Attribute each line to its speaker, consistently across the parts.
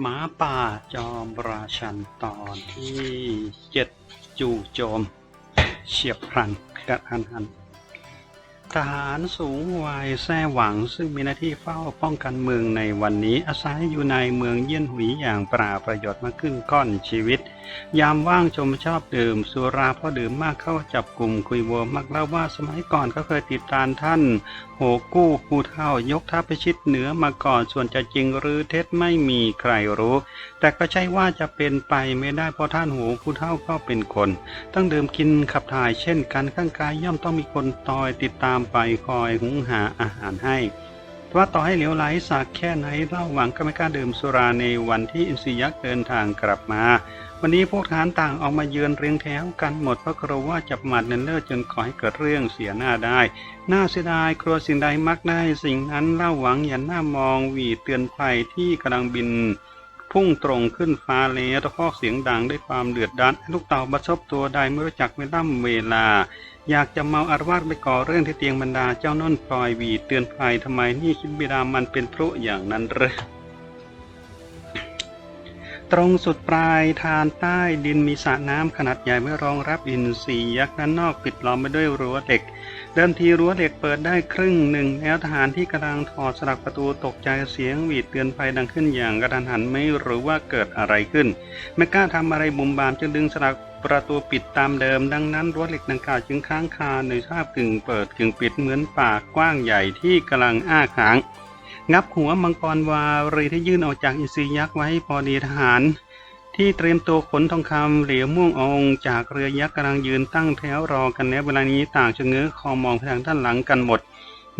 Speaker 1: หมาป่าจอมราชันตอนที่เจ็ดจู่โจม เฉียบพลันกระทันหัน ทหารสูงวัยแท้หวังซึ่งมีหน้าที่เฝ้าป้องกันเมืองในวันนี้อาศัยอยู่ในเมืองเยี่ยนหุยอย่างปราประโยชน์มาครึ่งก้อนชีวิต ยามว่างชมชอบดื่ม สุราเพราะดื่มมากเข้าจับกลุ่มคุยวัวมักเล่าว่าสมัยก่อนก็เคยติดตามท่าน โหกู้ผู้เท่ายกทัพไปชิดเหนือมาก่อนส่วนจะจริงหรือเท็จไม่มีใครรู้ แต่ก็ใช่ว่าจะเป็นไปไม่ได้เพราะท่านโหผู้เท่าก็เป็นคน ต้องดื่มกินขับถ่ายเช่นกันข้างกายย่อมต้องมีคนตอยติดตามไปคอยหุงหาอาหารให้ ว่าต่อให้เหลวไหลสักแค่ไหนเล่าหวังก็ไม่กล้าดื่มสุราในวันที่อินทรียักษ์เดินทางกลับมา วันนี้พวกทหารต่างออกมาเยือนเรียงแถวกันหมดเพราะกลัวว่าจะประมาทเลินเล่อจนก่อให้เกิดเรื่องเสียหน้าได้ น่าเสียดายครัวสิ่งใดมักได้สิ่งนั้นเล่าหวังอย่าหน้ามองหวีเตือนภัยที่กำลังบินพุ่งตรงขึ้นฟ้าแล้วตะคอกเสียงดังด้วยความเดือดดาลลูกเต่าบัดซบตัวใดไม่รู้จักเวล่ำเวลา อยากจะเมาอารวาสไปก่อเรื่องที่เตียงบรรดาเจ้าน้นพลอยวีดเตือนภัยทำไมนี่คิดบิดามันเป็นพรุอย่างนั้นเหรอตรงสุดปลายทานใต้ดินมีสระน้ำขนาดใหญ่ไว้รองรับอินทรียักษ์ด้านนอกปิดล้อมไปด้วยรั้วเหล็ก เดิมทีรั้วเหล็กเปิดได้ครึ่งหนึ่งแล้วทหารที่กำลังถอดสลักประตูตกใจเสียงหวีดเตือนภัยดังขึ้นอย่างกระทันหันไม่รู้ว่าเกิดอะไรขึ้น ไม่กล้าทำอะไรบุมบามจึงดึงสลัก ประตูปิดตามเดิม ดังนั้นรั้วเหล็กดังกล่าวจึงค้างคาในสภาพกึ่งเปิดกึ่งปิดเหมือนปากกว้างใหญ่ที่กำลังอ้าค้าง งับหัวมังกรวารีที่ยื่นออกจากอินทรียักษ์ไว้พอดีทหาร ที่เตรียมตัวขนทองคำเหลียวม่วงองจากเรือยักษ์กำลังยืนตั้งแถวรอกันแล้วเวลานี้ต่างชะเง้อคอมองไปทางด้านหลังกันหมด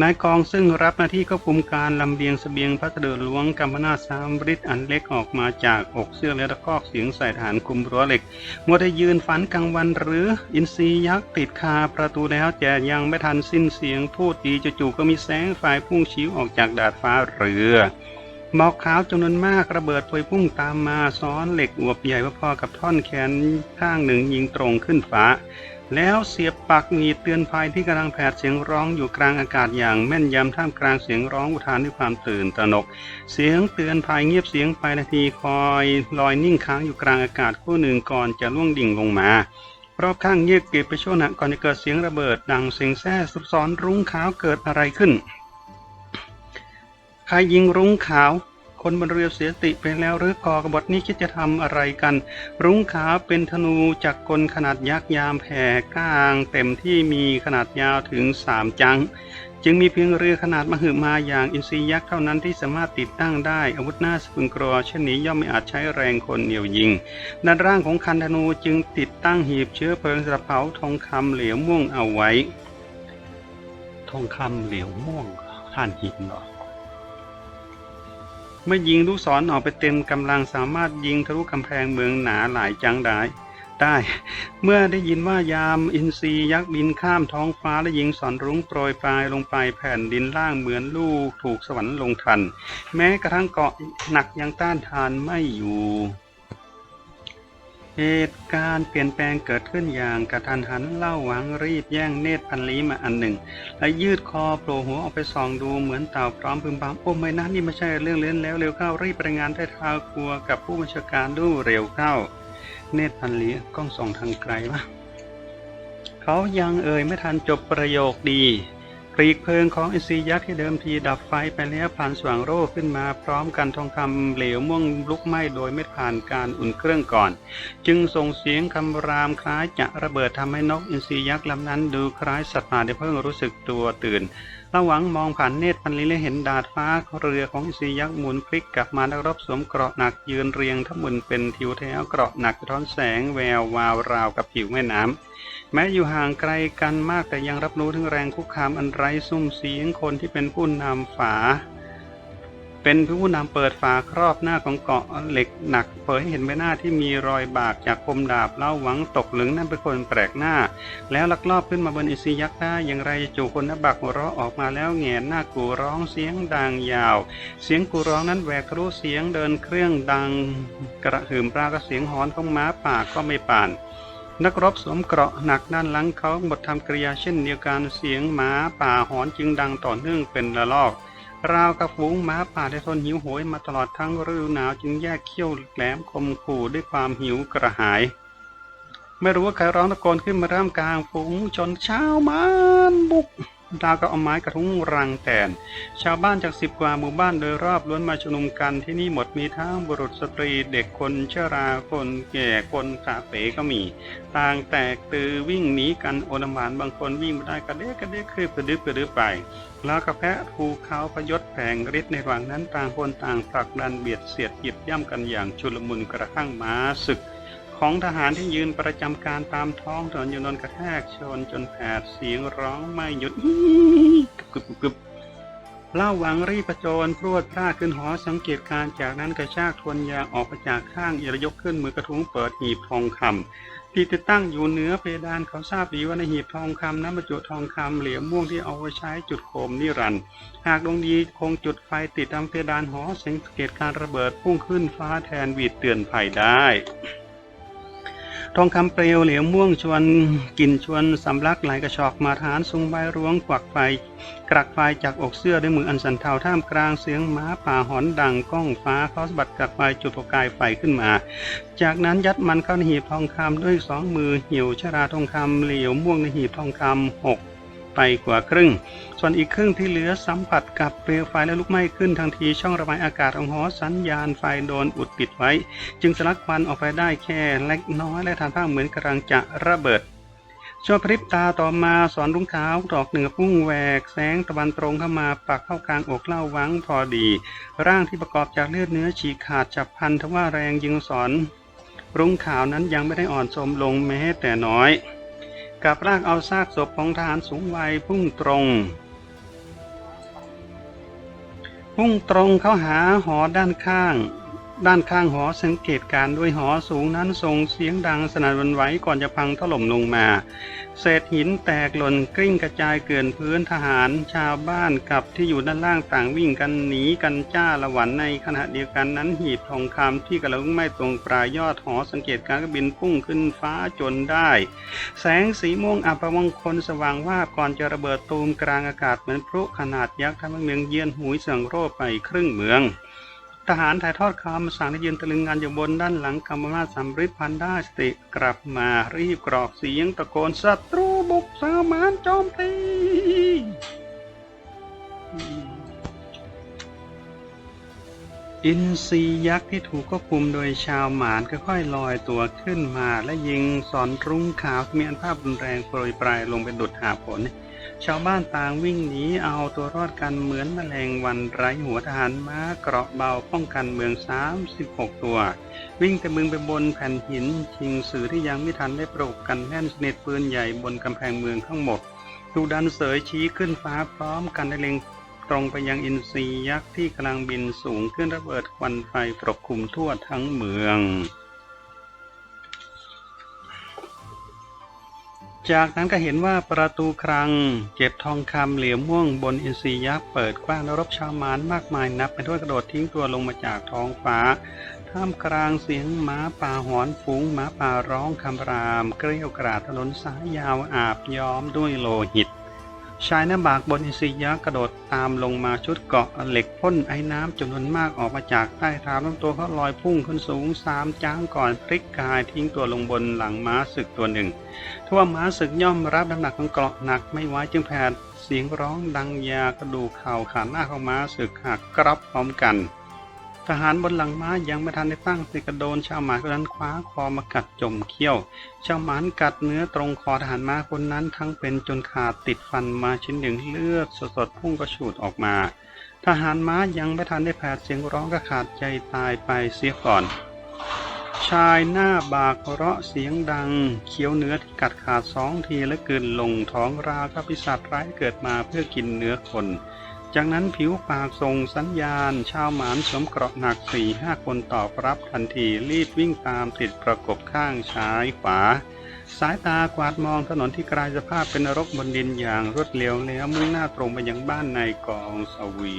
Speaker 1: นายกองซึ่งรับหน้าที่ควบคุมการลำเลียงเสบียงพัสดุล้วงกำมนาสามริดอันเล็กออกมาจากอกเสื้อและตะคอกเสียงใส่ฐานคุมรั้วเหล็กมัวแต่ยืนฝันกลางวันหรือ อินทรียักษ์ติดคาประตูแล้วแต่ยังไม่ทันสิ้นเสียงพูดดีจู่ๆก็มีแสงไฟพุ่งชิวออกจากดาดฟ้าเรือหมอกขาวจำนวนมากระเบิดพวยพุ่งตามมาซ้อนเหล็กอวบใหญ่พอๆกับท่อนแขนข้างหนึ่งยิงตรงขึ้นฟ้าแล้วเสียบปักมีเตือนภัยที่กำลังแผดเสียงร้องอยู่กลางอากาศอย่างแม่นยำท่ามกลางเสียงร้องอุทานด้วยความตื่นตระหนก เสียงเตือนภัยเงียบเสียงไปนาทีคอยลอยนิ่งค้างอยู่กลางอากาศคู่หนึ่งก่อนจะล่วงดิ่งลงมารอบข้างเงียบกริบไปชั่วหนะก่อนจะเกิดเสียงระเบิด ดังเสียงแซ่ซับซ้อนรุ้งขาวเกิดอะไรขึ้นใครยิงรุ้งขาว คนบนเรือเสียสติไปแล้วหรือกอกบฏนี้คิดจะทำอะไรกัน รุ้งขาเป็นธนูจากกลขนาดยักษ์ยามแผ่กลางเต็มที่มีขนาดยาวถึงสามจังจึงมีเพียงเรือขนาดมหึมาอย่างอินทรียักษ์เท่านั้นที่สามารถติดตั้งได้ อาวุธหน้าสปึงกรอเช่นนี้ย่อมไม่อาจใช้แรงคนเหนี่ยวยิง ด้านร่างของคันธนูจึงติดตั้งหีบเชื้อเพลิงสรับเผาทองคำเหลวม่วงเอาไว้ ทองคำเหลวม่วงท่านหินเหรอ เมื่อยิงลูกศรออกไปเต็มกำลังสามารถยิงทะลุกำแพงเมืองหนาหลายจังได้ได้ เมื่อได้ยินว่ายามอินทรียักษ์บินข้ามท้องฟ้าและยิงสอนรุ้งโปรยปลายลงไปแผ่นดินล่างเหมือนลูกถูกสวรรค์ลงทัน แม้กระทั่งเกาะหนักยังต้านทานไม่อยู่ เหตุการณ์เปลี่ยนแปลงเกิดขึ้นอย่างกระทันหันเล่าหวังรีบแย่งเนตรพันลีมาอันหนึ่ง และยืดคอโผล่หัวออกไปส่องดูเหมือนเต่าพร้อมพึมพำโอ้ไม่นะนี่ไม่ใช่เรื่องเล่นแล้วเร็วเข้ารีบรายงานใต้ท้าครัวกับผู้บัญชาการดูเร็วเข้า เนตรพันลีกล้องส่องทางไกลวะเขายังเอ่ยไม่ทันจบประโยคดี ปลีกเพลิงของอินทรียักษ์ที่เดิมทีดับไฟไปแล้วผ่านสว่างโร่ขึ้นมา พร้อมกันทองคำเหลวม่วงลุกไหม้โดยไม่ผ่านการอุ่นเครื่องก่อน จึงส่งเสียงคำรามคล้ายจะระเบิดทำให้นกอินทรียักษ์ลำนั้นดูคล้ายสัตว์ป่าได้เพิ่งรู้สึกตัวตื่นระหวังมองผ่านเนตรพันลีและเห็นดาดฟ้าเรือของอินทรียักษ์หมุนพลิกกลับมานักรบสวมเกราะหนักยืนเรียงทั้งหมดเป็นทิวแถวเกราะหนักท้อนแสงแวววาวราวกับผิวแม่น้ำ แม้อยู่ห่างไกลกันมากแต่ยังรับรู้ถึงแรงคุกคามอันไร้ซุ้มเสียงคนที่เป็นผู้นำฝา เป็นผู้นำเปิดฝาครอบหน้าของเกาะเหล็กหนัก เผยให้เห็นใบหน้าที่มีรอยบากจากคมดาบเล่าหวังตกหลึงนั่นเป็นคนแปลกหน้า แล้วลักลอบขึ้นมาบนอิซียักษ์ได้อย่างไรจู่คนนับบักหัวเราะออกมาแล้วแงนหน้ากูร้องเสียงดังยาว เสียงกูร้องนั้นแหวกทะลุเสียงเดินเครื่องดังกระหึ่มปรากบเสียงหอนของม้าป่าก็ไม่ป่าน นักรบสวมเกราะหนักด้านหลังเขาหมดทำกริยาเช่นเดียวกันเสียงหมาป่าหอนจึงดังต่อเนื่องเป็นระลอกราวกับฝูงหมาป่าได้ทนหิวโหยมาตลอดทั้งฤดูหนาวจึงแยกเขี้ยวแหลมคมขู่ด้วยความหิวกระหาย ไม่รู้ว่าใครร้องตะโกนขึ้นมาร่ามกลางฝูงชนชาวมานบุก ดาวก็เอาไม้กระทุ้งรังแตน ชาวบ้านจากสิบกว่าหมู่บ้านโดยรอบล้วนมาชุมนุมกันที่นี่หมดมีทั้งบุรุษสตรีเด็กคนเชราคนแก่คนขาเป๋ก็มี ต่างแตกตือวิ่งหนีกันโอลหมานบางคนวิ่งไม่ได้กระเดกกระเดกคืบกระดึบกระดึบไปแล้วกระแพะภูเขาพยศแผงฤทธิ์ในระหว่างนั้นต่างคนต่างผลักดันเบียดเสียดหยิบย่ำกันอย่างชุลมุนกระทั่งม้าศึก ของทหารที่ยืนประจำการตามท้องถนนยนนกระแทกชนจนแผดเสียงร้องไม่หยุดกึบกึบกึบเล่าหวังรีบประจรพรวดพลาดขึ้นหอสังเกตการจากนั้นกระชากทวนยางออกมาจากข้างเอรยกขึ้นมือกระทุ้งเปิดหีบทองคำที่ติดตั้งอยู่เหนือเพดานเขาทราบดีว่าในหีบทองคำนั้นบรรจุทองคำเหลี่ยมม่วงที่เอาไว้ใช้จุดโคมนิรันด์หากดวงดีคงจุดไฟติดตามเพดานหอสังเกตการระเบิดพุ่งขึ้นฟ้าแทนวีดเตือนภัยได้ ทองคำเปลวเหลวม่วงชวนกลิ่นชวนสำลักไหลกระชอกมาทานทรงใบร้วงกวักไฟกรักไฟจากอกเสื้อด้วยมืออันสันเทาท่ามกลางเสียงม้าป่าหอนดังก้องฟ้าเขาสะบัดกรักไฟจุดประกายไฟขึ้นมา จากนั้นยัดมันเข้าในหีบทองคำด้วยสองมือเหี่ยวชราทองคำเหลวม่วงในหีบทองคำหก ไปกว่าครึ่ง ส่วนอีกครึ่งที่เหลือสัมผัสกับเปลวไฟและลุกไหม้ขึ้นทันทีช่องระบายอากาศของหอสัญญาณไฟโดนอุดปิดไว้ จึงสลักควันออกไปได้แค่เล็กน้อยและทำท่าเหมือนกำลังจะระเบิดชั่วพริบตาต่อมาสอนรุ้งขาวดอกเหนือพุ่งแหวกแสงตะวันตรงเข้ามาปักเข้ากลางอกเล่าวังพอดี ร่างที่ประกอบจากเลือดเนื้อฉีกขาดจับพันทว่าแรงยิงสอน รุ้งขาวนั้นยังไม่ได้อ่อนโทมลงแม้แต่น้อย กับร่างเอาซากศพของทหารสูงวัยพุ่งตรง พุ่งตรงเข้าหาหอด้านข้าง ด้านข้างหอสังเกตการ์ด้วยหอสูงนั้นส่งเสียงดังสนั่นหวันไหวก่อนจะพังถล่มลงมา เศษหินแตกหล่นกลิ้งกระจายเกลื่อนพื้นทหารชาวบ้านกับที่อยู่ด้านล่างต่างวิ่งกันหนีกันจ้าละหวันในขณะเดียวกันนั้นหีบทองคำที่กำลังไม้ตรงปลายยอดหอสังเกตการณ์ก็บินพุ่งขึ้นฟ้าจนได้ แสงสีม่วงอัปมงคลสว่างวาบก่อนจะระเบิดตูมกลางอากาศเหมือนพลุขนาดยักษ์ทำให้เมืองเยียนหุยเสียงโร่ไปครึ่งเมือง ทหารถ่ายทอดคำสั่งให้ยืนตะลึงงานอยู่บนด้านหลังกำมาสำริดพันได้สติกลับมารีบกรอกเสียงตะโกนศัตรูบุกสามานโจมตีอินทรียักษ์ที่ถูกควบคุมโดยชาวหมานค่อยๆลอยตัวขึ้นมาและยิงสอนรุ้งขาวมีอันภาพรุนแรงโปรยปลายลงเป็นดุดหาผล ชาวบ้านต่างวิ่งหนีเอาตัวรอดกันเหมือนแมลงวันไร้หัวทหารม้าเกราะเบาป้องกันเมือง 36 ตัว วิ่งแต่มึงไปบนแผ่นหิน ชิงสื่อที่ยังไม่ทันได้ปลูกกันแน่นสนิทปืนใหญ่บนกำแพงเมืองทั้งหมดดูดันเสยชี้ขึ้นฟ้าพร้อมกันได้เล็งตรงไปยังอินทรียักษ์ที่กำลังบินสูงขึ้นระเบิดควันไฟปกคลุมทั่วทั้งเมือง จากนั้นก็เห็นว่าประตูครัง เก็บทองคำเหลี่ยมม่วงบนอินทรียักษ์เปิดกว้างและรบชาวมารมากมายนับเป็นถ้วยกระโดดทิ้งตัวลงมาจากท้องฟ้า ท่ามกลางเสียงหมาป่าหอนฟุ้งหมาป่าร้องคำราม เกลียวกราดถนนสายยาวอาบย้อมด้วยโลหิต ชายหน้าบากบนอินทรียะกระโดดตามลงมาชุดเกาะเหล็กพ่นไอ้น้ำจำนวนมากออกมาจากใต้เท้าลำตัวเขาลอยพุ่งขึ้นสูงสามจ้างก่อนพลิกกายทิ้งตัวลงบนหลังม้าศึกตัวหนึ่งทว่าม้าศึกย่อมรับน้ำหนักของเกราะหนักไม่ไหวจึงแผดเสียงร้องดังยากระดูกเข่าขาหน้าของม้าศึกหักกรับพร้อมกัน ทหารบนหลังม้ายังไม่ทันได้ตั้งติกระโดนชาวหมาคนนั้นคว้าคอมากัดจมเขี้ยว ชาวหมานกัดเนื้อตรงคอทหารม้าคนนั้นทั้งเป็นจนขาดติดฟันมาชิ้นหนึ่งเลือดสดๆพุ่งกระฉูดออกมา ทหารม้ายังไม่ทันได้แผดเสียงร้องก็ขาดใจตายไปเสียก่อน ชายหน้าบากเราะเสียงดัง เคี้ยวเนื้อที่กัดขาดสองทีและกลืนลงท้องราวกับปีศาจร้ายเกิดมาเพื่อกินเนื้อคน จากนั้นผิวปากส่งสัญญาณ ชาวหมานสวมเกราะหนักสี่ห้าคนตอบรับทันทีรีบวิ่งตามติดประกบข้างซ้ายขวา สายตากวาดมองถนนที่กลายสภาพเป็นนรกบนดินอย่างรวดเร็วแล้วมุ่งหน้าตรงไปยังบ้านในกองสวี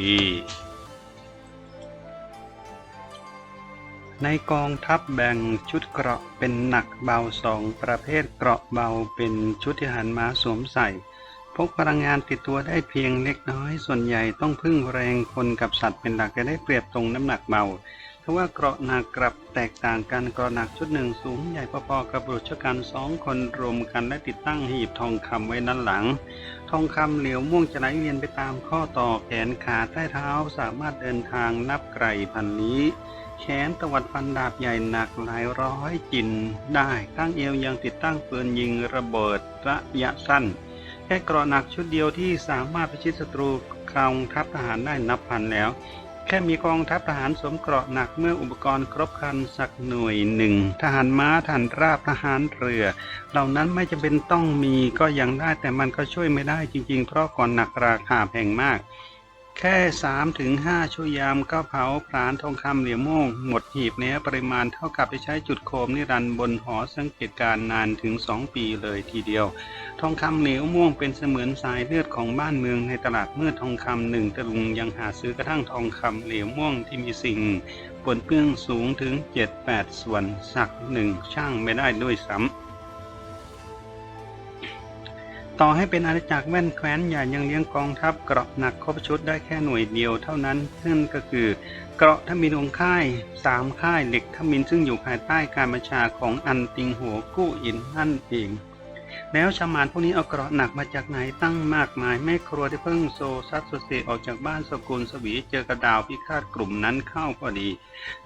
Speaker 1: ในกองทัพแบ่งชุดเกราะเป็นหนักเบาสองประเภทเกราะเบาเป็นชุดที่หันมาสวมใส่ พกพลังงานติดตัวได้เพียงเล็กน้อย ส่วนใหญ่ต้องพึ่งแรงคนกับสัตว์เป็นหลักจะได้เปรียบตรงน้ำหนักเบาทว่าเกราะหนักกลับแตกต่างกันเกราะหนักชุดหนึ่งสูงใหญ่พอๆกับบุรุษชกันสองคนรวมกันและติดตั้งหีบทองคำไว้ด้านหลัง ทองคำเหลวม่วงจะไหลเวียนไปตามข้อต่อแขนขาใต้เท้าสามารถเดินทางนับไกลพันลี้แขนตวัดฟันดาบใหญ่หนักหลายร้อยจินได้ตั้งเอวยังติดตั้งปืนยิงระเบิดระยะสั้น แค่เกราะหนักชุดเดียวที่สามารถพิชิตศัตรูกองทัพทหารได้นับพันแล้ว แค่มีกองทัพทหารสวมเกราะหนักเมื่ออุปกรณ์ครบครันสักหน่วยหนึ่งทหารม้าทหารราบทหารเรือ เหล่านั้นไม่จำเป็นต้องมีก็ยังได้แต่มันก็ช่วยไม่ได้จริงๆ เพราะก่อนหนักราคาแพงมาก แค่3ถึง5ชั่วยามก็เผาผลาญทองคำเหลี่ยมโม่งหมดหีบแล้วปริมาณเท่ากับไปใช้จุดโคมนิรันดร์บนหอสังเกตการณ์นานถึง2ปีเลยทีเดียว ทองคำเหลวม่วงเป็นเสมือนสายเลือดของบ้านเมืองในตลาดเมื่อทองคำหนึ่งตะลุงยังหาซื้อกระทั่งทองคำเหลวม่วงที่มีสิ่งปนเปื้อนสูงถึง 7-8 ส่วนสักหนึ่งช่างไม่ได้ด้วยซ้ำ ต่อให้เป็นอาณาจักรแว่นแคว้นใหญ่ยังเลี้ยงกองทัพเกราะหนักครบชุดได้แค่หน่วยเดียวเท่านั้นนั่นก็คือเกราะทมินองค่ายสามค่ายเหล็กทมินซึ่งอยู่ภายใต้การบัญชาของอันติงหัวกู้อินนั่นเอง แล้วชามานพวกนี้เอาเกราะหนักมาจากไหนตั้งมากมายแม่ครัวที่เพิ่งโซซัดโซเซออกจากบ้านสกุลสวีเจอกระดาวพิฆาตกลุ่มนั้นเข้าพอดี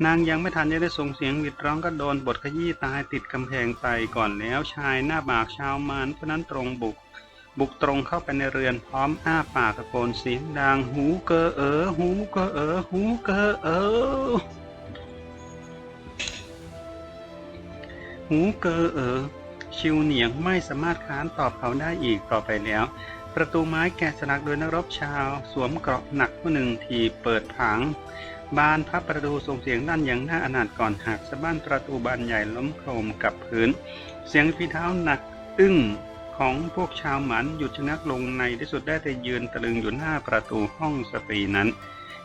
Speaker 1: นางยังไม่ทันจะได้ส่งเสียงหวิดร้องก็โดนบทขยี้ตายติดกำแพงไปก่อนแล้วชายหน้าบากชาวมานคนนั้นตรงบุก บุกตรงเข้าไปในเรือนพร้อมอ้าปากตะโกนเสียงดังหูเกอเออหูเกอเออหูเกอเออหูเกอเออชิวเหนียงไม่สามารถค้านตอบเขาได้อีกต่อไปแล้ว ประตูไม้แกะสลักโดยนักรบชาว สวมเกราะหนักผู้หนึ่งทีเปิดผัง บานพับประตูส่งเสียงลั่นอย่างน่าอนาถก่อนหักสะบั้นประตูบานใหญ่ล้มโครมกับพื้น เสียงฝีเท้าหนักอึ้ง ของพวกชาวหมันหยุดชะงักลงในที่สุดได้แต่ยืนตะลึงอยู่หน้าประตูห้องสตรีนั้น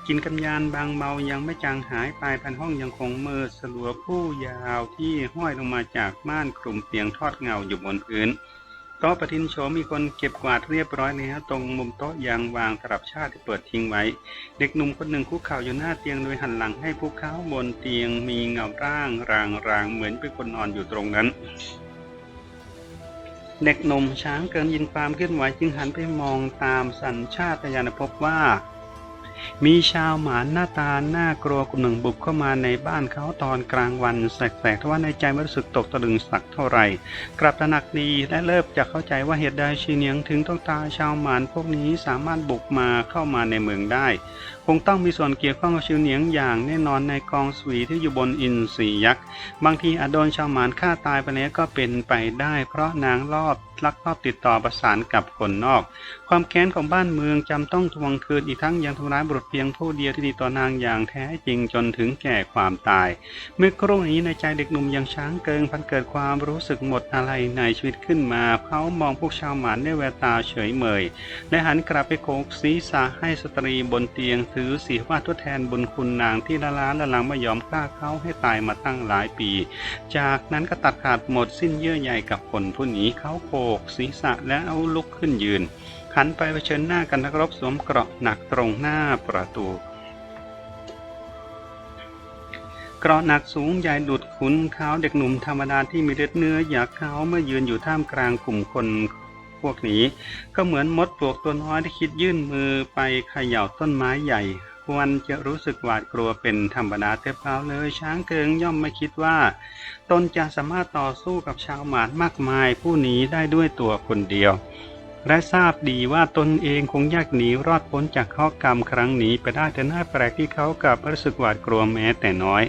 Speaker 1: กินกำยานบางเมายังไม่จางหายไปพันห้องยังคงมืดสลัวผู้ยาวที่ห้อยลงมาจากม่านคลุมเตียงทอดเงาอยู่บนพื้นโต๊ะประทินโฉมมีคนเก็บกวาดเรียบร้อยแล้วตรงมุมโต๊ะยังวางตลับชาติที่เปิดทิ้งไว้ เด็กหนุ่มคนหนึ่งคุกเข่าอยู่หน้าเตียงโดยหันหลังให้พวกเขาบนเตียงมีเงาร่างรางๆเหมือนเป็นคนนอนอยู่ตรงนั้น เด็กหนุ่มช้างเกินยินความเคลื่อนไหวจึงหันไปมองตามสัญชาตญาณพบว่า มีชาวหมานหน้าตาหน้ากลัวกลุ่มหนึ่งบุกเข้ามาในบ้านเขาตอนกลางวันแสกๆทว่าในใจไม่รู้สึกตกตะลึงสักเท่าไหร่ กลับตระหนักดีและเริ่มจะเข้าใจว่าเหตุใดชีเนียงถึงต้องตาชาวหมานพวกนี้สามารถบุกมาเข้ามาในเมืองได้ คงต้องมีส่วนเกี่ยวข้องกับชิวเหนียงอย่างแน่นอนในกองสวีที่อยู่บนอินทรียักษ์ บางทีอาจโดนชาวหมานฆ่าตายไปแล้วก็เป็นไปได้เพราะนางรอบ ลักลอบติดต่อประสานกับคนนอก ความแค้นของบ้านเมืองจำต้องทวงคืนอีกทั้งยังทำร้ายบุรุษเพียงผู้เดียวที่ดีต่อนางอย่างแท้จริงจนถึงแก่ความตาย เมื่อครู่นี้ในใจเด็กหนุ่มยังช้างเกิงพันเกิดความรู้สึกหมดอะไรในชีวิตขึ้นมาเขามองพวกชาวหมานด้วยแววตาเฉยเมย และหันกลับไปโคกศีรษะให้สตรีบนเตียงถือสีว่าทดแทนบุญคุณนางที่ละล้านละลังไม่ยอมฆ่าเขาให้ตายมาตั้งหลายปี จากนั้นก็ตัดขาดหมดสิ้นเยื่อใยกับคนผู้นี้เขาโคกศีรษะและเอาลุกขึ้นยืน หันไปเผชิญหน้ากันนักรบสวมเกราะหนักตรงหน้าประตูเกราะหนักสูงใหญ่ดุดขุนเขาเด็กหนุ่มธรรมดาที่มีเลือดเนื้ออยากเขาเมื่อยืนอยู่ท่ามกลางกลุ่มคนพวกนี้ ก็เหมือนมดปลวกตัวน้อยที่คิดยื่นมือไปเขย่าต้นไม้ใหญ่ ควรจะรู้สึกหวาดกลัวเป็นธรรมดาแต่เปล่าเลย ช้างเกิงย่อมไม่คิดว่า ตนจะสามารถต่อสู้กับชาวหมานมากมายผู้นี้ได้ด้วยตัวคนเดียว และทราบดีว่าตนเองคงยากหนีรอดพ้นจากข้อกรรมครั้งนี้ไปได้แต่น่าแปลกที่เขากลับรู้สึกหวาดกลัวแม้แต่น้อย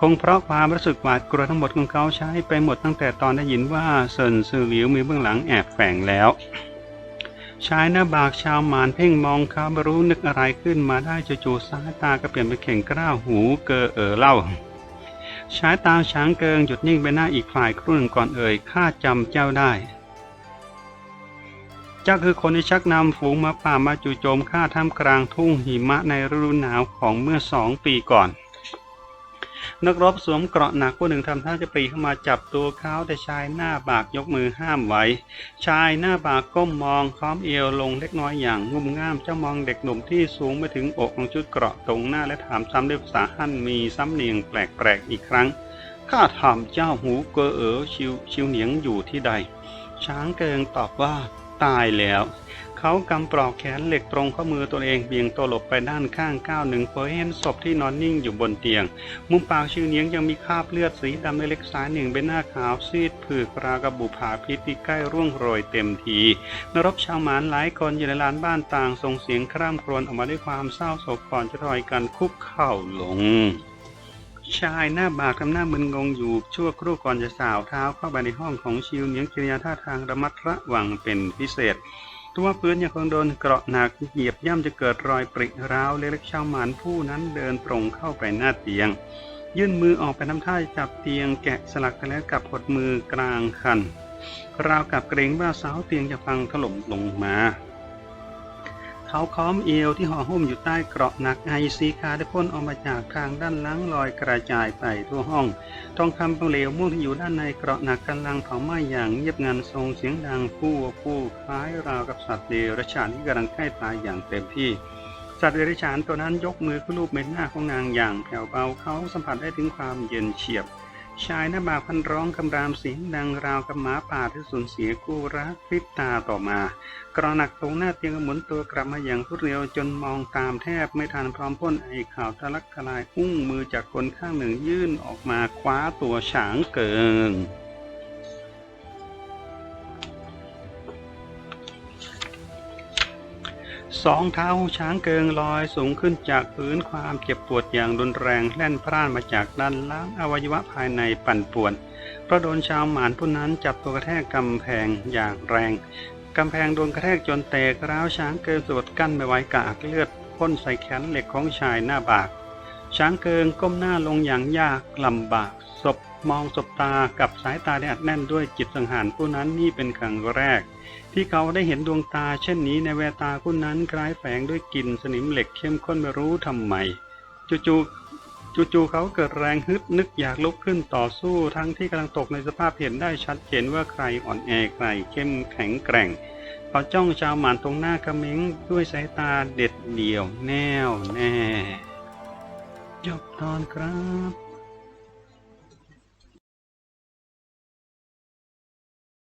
Speaker 1: คงเพราะความรู้สึกหวาดกลัวทั้งหมดของเขาใช้ไปหมดตั้งแต่ตอนได้ยินว่าเซินซือหลิวมีเบื้องหลังแอบแฝงแล้ว ชายหน้าบากชาวหมานเพ่งมองเขาไม่รู้นึกอะไรขึ้นมาได้จู่ๆสายตาก็เปลี่ยนเป็นเข่งกล้าวหูเกอเออเล่าชายตาช้างเกิงหยุดนิ่งไปหน้าอีกฝ่ายครู่หนึ่งก่อนเอ่ยข้าจำเจ้าได้เจ้าคือคนที่ชักนำฝูงมาป่ามาจู่โจมข้าท่ามกลางทุ่งหิมะในฤดูหนาวของเมื่อสองปีก่อน นักรบสวมเกราะหนักผู้หนึ่งทำท่าจะปรีเข้ามาจับตัวเขาแต่ชายหน้าบากยกมือห้ามไว้ ชายหน้าบากก้มมองค้อมเอวลงเล็กน้อยอย่างงุ่มง่ามเจ้ามองเด็กหนุ่มที่สูงไปถึงอกของชุดเกราะตรงหน้าและถามซ้ำด้วยภาษาฮั่นมีซ้ำเนียงแปลกๆอีกครั้งข้าถามเจ้าหูเกอเอ๋อชิวชิวเหนียงอยู่ที่ใด ช้างเกิงตอบว่าตายแล้ว เขากำปลอกแขนเหล็กตรงข้อมือตัวเองเบี่ยงตัวหลบไปด้านข้างก้าวหนึ่งเผยเห็นศพที่นอนนิ่งอยู่บนเตียง มุมปากชิวเนียงยังมีคราบเลือดสีดำในเล็กซ้ายหนึ่งเป็นหน้าขาวซีดผืกราวกับบุผาพิษที่ใกล้ร่วงโรยเต็มที นรบชาวหมานหลายคนอยู่ในลานบ้านต่างส่งเสียงคร่ำครวญออกมาด้วยความเศร้าโศกก่อนจะถอยกันคุกเข่าลงชายหน้าบากทำหน้ามึนงงอยู่ชั่วครู่ก่อนจะสาวเท้าเข้าไปในห้องของชิวเนียงกิริยาท่าทางระมัดระวังเป็นพิเศษ ตัวพื้นยังคงโดนเกราะหนักเหยียบย่ำจะเกิดรอยปริร้าวเล็กๆชาวหมานผู้นั้นเดินตรงเข้าไปหน้าเตียง ยื่นมือออกไปทำท่าจับเตียงแกะสลักแล้วกับหดมือกลางคันราวกับเกรงว่าเสาเตียงจะพังถล่มลงมา เขาค้อมเอวที่ห่อหุ้มอยู่ใต้เกราะหนักไอซีคาได้พ่นออกมาจากทางด้านหล่างลอยกระจายไปทั่วห้อง ทองคำเปลวม่วงที่อยู่ด้านในเกราะหนักกำลังเผาไหม้อย่างเงียบงันทรงเสียงดังผู้ผู้คล้ายราวกับสัตว์เดรัจฉานที่กำลังใกล้ตายอย่างเต็มที่สัตว์เดรัจฉานตัวนั้นยกมือขึ้นลูบเม็ดหน้าของนางอย่างแผ่วเบาเขาสัมผัสได้ถึงความเย็นเฉียบ ชายหน้าบากพันร้องคำรามเสียงดังราวกับหมาป่าที่สูญเสียคู่รักพริบตาต่อมา กระหนักตรงหน้าเตียงหมุนตัวกลับมาอย่างรวดเร็วจนมองตามแทบไม่ทันพร้อมพ่นไอข่าวทะลักทลายอุ้งมือจากคนข้างหนึ่งยื่นออกมาคว้าตัวฉางเกิง สองเท้าช้างเกิงลอยสูงขึ้นจากพื้นความเจ็บปวดอย่างรุนแรงแล่นพร่านมาจากด้านล่างอวัยวะภายในปั่นป่วน เพราะโดนชาวหมานผู้นั้นจับตัวกระแทกกำแพงอย่างแรง กำแพงโดนกระแทกจนแตกร้าวช้างเกิงสวดกั้นไม่ไหวกากเลือดพ่นใส่แขนเหล็กของชายหน้าบาก ช้างเกิงก้มหน้าลงอย่างยากลำบากศพ มองศบตากับสายตาที่อัดแน่นด้วยจิตสังหารผู้นั้นนี่เป็นครั้งแรก ที่เขาได้เห็นดวงตาเช่นนี้ในแววตาผู้นั้นคล้ายแฝงด้วยกลิ่นสนิมเหล็กเข้มข้นไม่รู้ทำไมจู่ๆจู่ๆเขาเกิดแรงฮึดนึกอยากลุกขึ้นต่อสู้ทั้งที่กำลังตกในสภาพเห็นได้ชัดเจนว่าใครอ่อนแอใครเข้มแข็งแกร่งเขาจ้องชาวหมานตรงหน้าเม้งด้วยสายตาเด็ดเดี่ยวแน่วแน่จบตอนครับ